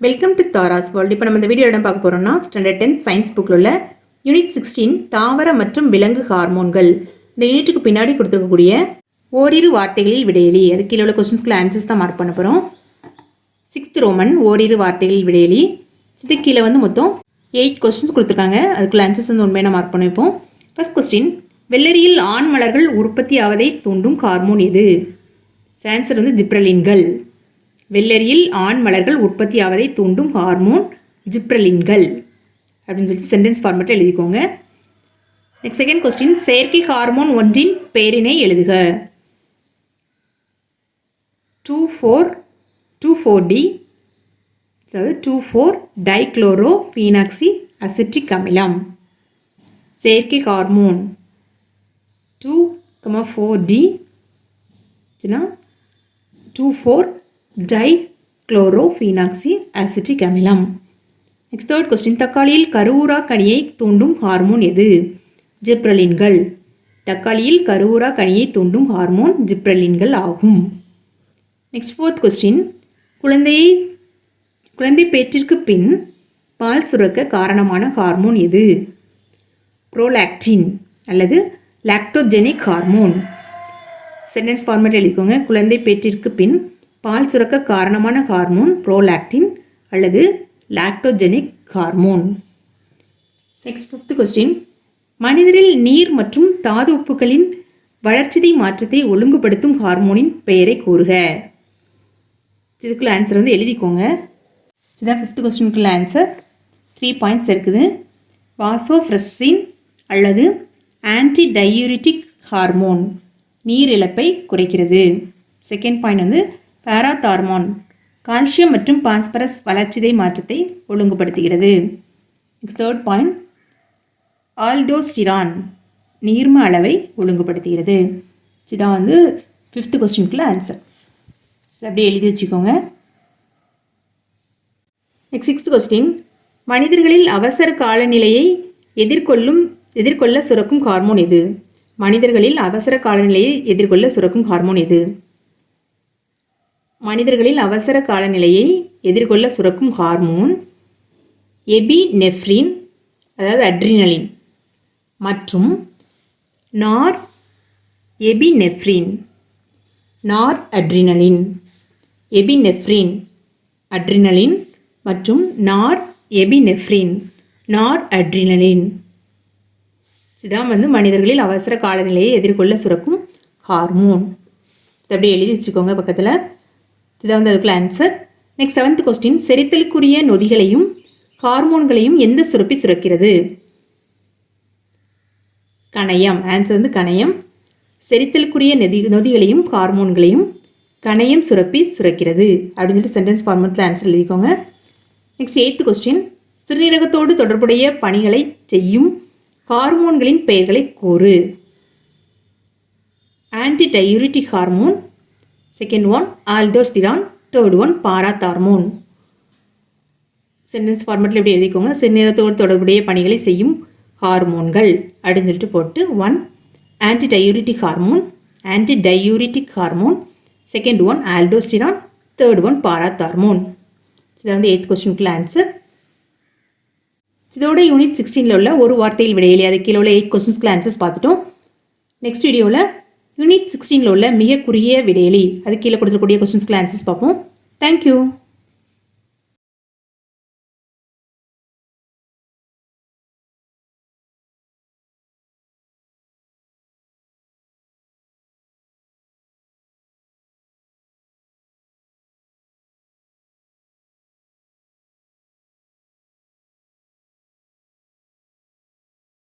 Welcome to Tara's world இப்போ நம்ம இந்த வீடியோ இடம் பார்க்க போகிறோம்னா ஸ்டாண்டர்ட் டென்த் சயின்ஸ் புக்கில் உள்ள யூனிட் சிக்ஸ்டீன் தாவர மற்றும் விலங்கு ஹார்மோன்கள் இந்த யூனிட்டுக்கு பின்னாடி கொடுத்துருக்கக்கூடிய ஓரிரு வார்த்தைகளில் விடையலி. அது கீழே உள்ள கொஸ்டின்ஸ்க்குள்ள ஆன்சர்ஸ் தான் மார்க் பண்ண போகிறோம் சிக்ஸ்த் ரோமன் ஓரிரு வார்த்தைகளில் விடையலி. இது கீழே வந்து மொத்தம் எயிட் கொஸ்டின்ஸ் கொடுத்துருக்காங்க. அதுக்குள்ள ஆன்சர்ஸ் வந்து உண்மையான மார்க் பண்ண வைப்போம் ஃபர்ஸ்ட் கொஸ்டின் வெள்ளரியில் ஆண் மலர்கள் உற்பத்தி ஆவதை தூண்டும் ஹார்மோன் எது? ஆன்சர் வந்து ஜிப்ரலின்கள் வெள்ளரியில் ஆண் மலர்கள் உற்பத்தி ஆவதை தூண்டும் ஹார்மோன் ஜிப்ரலின்கள் அப்படின்னு சொல்லி சென்டென்ஸ் ஃபார்மேட்டில் எழுதிக்கோங்க. நெக்ஸ்ட் செகண்ட் கொஸ்டின் செயற்கை ஹார்மோன் ஒன்றின் பெயரினை எழுதுக. Two four two four D அதாவது two four dichloro phenoxy acetic அமிலம். செயற்கை hormone two comma four D two four di chlorophenoxy acetic அமிலம் நெக்ஸ்ட் தேர்ட் கொஸ்டின் தக்காளியில் கருவூரா கனியை தூண்டும் ஹார்மோன் எது? ஜிப்ரலின்கள் தக்காளியில் கருவூரா கனியை தூண்டும் ஹார்மோன் ஜிப்ரலின்கள் ஆகும். நெக்ஸ்ட் ஃபோர்த் கொஸ்டின் குழந்தையை குழந்தை பேற்றிற்கு பின் பால் சுரக்க காரணமான ஹார்மோன் எது? ப்ரோலாக்டின் அல்லது லாக்டோஜெனிக் ஹார்மோன் சென்டென்ஸ் ஃபார்மேட் எழுதிக்கோங்க. குழந்தை பேற்றிற்கு பின் பால் சுரக்க காரணமான ஹார்மோன் ப்ரோலாக்டின் அல்லது lactogenic hormone. Next fifth question மனிதரில் நீர் மற்றும் தாது உப்புகளின் வளர்ச்சிதை மாற்றத்தை ஒழுங்குபடுத்தும் ஹார்மோனின் பெயரை கூறுக. இதுக்குள்ள ஆன்சர் வந்து எழுதிக்கோங்க. இதுதான் ஃபிஃப்த் கொஸ்டினுக்குள்ள ஆன்சர் த்ரீ பாயிண்ட்ஸ் இருக்குது. வாசோஃப்ரெஸ்ஸின் அல்லது ஆன்டி டயூரிட்டிக் ஹார்மோன் நீர் இழப்பை குறைக்கிறது. செகண்ட் பாயிண்ட் வந்து பாராதார்மோன் கால்சியம் மற்றும் பாஸ்பரஸ் வளர்ச்சிதை மாற்றத்தை ஒழுங்குபடுத்துகிறது. தேர்ட் பாயிண்ட் ஆல்டோஸ்டிரான் நீர்ம அளவை ஒழுங்குபடுத்துகிறது. இதுதான் வந்து ஃபிஃப்த் கொஸ்டினுக்குள்ள ஆன்சர் அப்படியே எழுதி வச்சுக்கோங்க. நெக்ஸ்ட் சிக்ஸ்த் கொஸ்டின் மனிதர்களில் அவசர காலநிலையை எதிர்கொள்ளும் எதிர்கொள்ள சுரக்கும் ஹார்மோன் எது? மனிதர்களில் அவசர காலநிலையை எதிர்கொள்ள சுரக்கும் ஹார்மோன் எது? மனிதர்களில் அவசர காலநிலையை எதிர்கொள்ள சுரக்கும் ஹார்மோன் எபி நெஃப்ரின் அதாவது அட்ரினலின் மற்றும் நார் எபினெஃப்ரின் நார் அட்ரினலின் எபினெஃப்ரின் அட்ரினலின் மற்றும் நார் எபி நெஃப்ரின் நார் அட்ரினலின். இதுதான் வந்து மனிதர்களில் அவசர காலநிலையை எதிர்கொள்ள சுரக்கும் ஹார்மோன். இதை அப்படியே எழுதி வச்சுக்கோங்க பக்கத்தில். இதுதான் வந்து அதுக்குள்ள ஆன்சர் நெக்ஸ்ட் செவன்த் கொஸ்டின் செரித்தலுக்குரிய நொதிகளையும் ஹார்மோன்களையும் எந்த சுரப்பி சுரக்கிறது? கணையம். ஆன்சர் வந்து கணையம். செரித்தலுக்குரிய நொதி நொதிகளையும் ஹார்மோன்களையும் கணையம் சுரப்பி சுரக்கிறது. அப்படின்னு சொல்லிட்டு சென்டென்ஸ் ஃபார்மத்தில் ஆன்சர் எழுதிக்கோங்க. நெக்ஸ்ட் எயித்து கொஸ்டின் சிறுநீரகத்தோடு தொடர்புடைய பணிகளை செய்யும் ஹார்மோன்களின் பெயர்களை கூறு. Anti diuretic hormone second one aldosterone third one parathormone sentence ஃபார்மேட்டில் எப்படி எழுதிக்கோங்க? சிறுநீரத்தோடு தொடர்புடைய பணிகளை செய்யும் ஹார்மோன்கள். அப்படின்னு சொல்லிட்டு போட்டு one anti diuretic hormone anti diuretic hormone second one aldosterone third one parathormone இது வந்து எயித் கொஸ்டினுக்குள்ள ஆன்சர் இதோட யூனிட் சிக்ஸ்டீனில் உள்ள ஒரு வார்த்தையில் விடையிலே அது கீழே உள்ள எயிட் கொஸ்டின்ஸ்க்குள்ள ஆன்சர்ஸ் பார்த்துட்டோம். நெக்ஸ்ட் வீடியோவில் யூனிட் சிக்ஸ்டீனில் உள்ள மிக குறுகிய விடையலி அது கீழே கொடுத்துருக்கூடிய கொஸ்டின்ஸ்க்குள்ள ஆன்சர்ஸ் பார்ப்போம். தேங்க்யூ